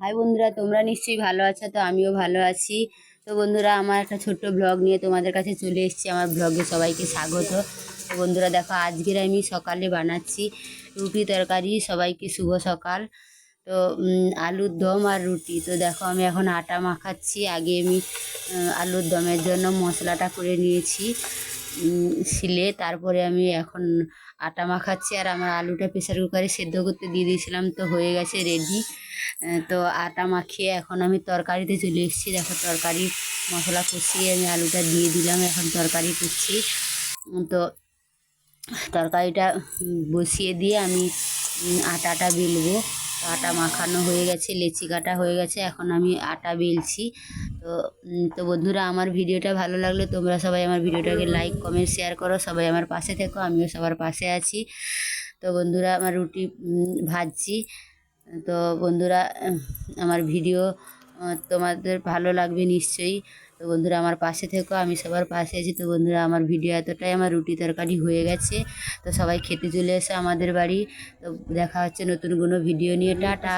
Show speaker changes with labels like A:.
A: High বন্ধুরা, তোমরা নিশ্চয়ই ভালো আছো, তো আমিও ভালো আছি। তো বন্ধুরা, আমার একটা ছোট্ট ব্লগ নিয়ে তোমাদের কাছে চলে এসেছি, আমার ব্লগে সবাইকে স্বাগত। তো বন্ধুরা, দেখো, আজকের আমি সকালে বানাচ্ছি রুটি তরকারি, সবাইকে শুভ সকাল। তো আলুর দম আর রুটি। তো দেখো, আমি এখন আটা মাখাচ্ছি, আগে আমি আলুর দমের জন্য মশলাটা করে নিয়েছি শিলে। তারপরে আমি এখন আটা মাখাচ্ছি, আর আমার আলুটা প্রেসার কুকারে সেদ্ধ করতে দিয়ে দিয়েছিলাম, তো হয়ে গেছে রেডি। তো আটা মাখিয়ে এখন আমি তরকারিতে চলে এসেছি। দেখো তরকারি, মশলা কষিয়ে আমি আলুটা দিয়ে দিলাম, এখন তরকারি করছি। তো তরকারিটা বসিয়ে দিয়ে আমি আটাটা বেলবো। আটা মাখানো হয়ে গেছে, লেচি কাটা হয়ে গেছে, এখন আমি আটা বেলছি। তো তো বন্ধুরা, আমার ভিডিওটা ভালো লাগলে তোমরা সবাই আমার ভিডিওটাকে লাইক, কমেন্ট, শেয়ার করো। সবাই আমার পাশে থেকো, আমিও সবার পাশে আছি। তো বন্ধুরা, আমার রুটি ভাজছি। তো বন্ধুরা, আমার ভিডিও তোমাদের ভালো লাগবে নিশ্চয়ই। তো বন্ধুরা, আমার পাশে থেকো, আমি সবার পাশে আছি। তো বন্ধুরা, আমার ভিডিও এতটাই আমার রুটি তরকারি হয়ে গেছে। তো সবাই খেতে চলে এসে আমাদের বাড়ি। তো দেখা হচ্ছে নতুন কোনো ভিডিও নিয়ে। টাটা।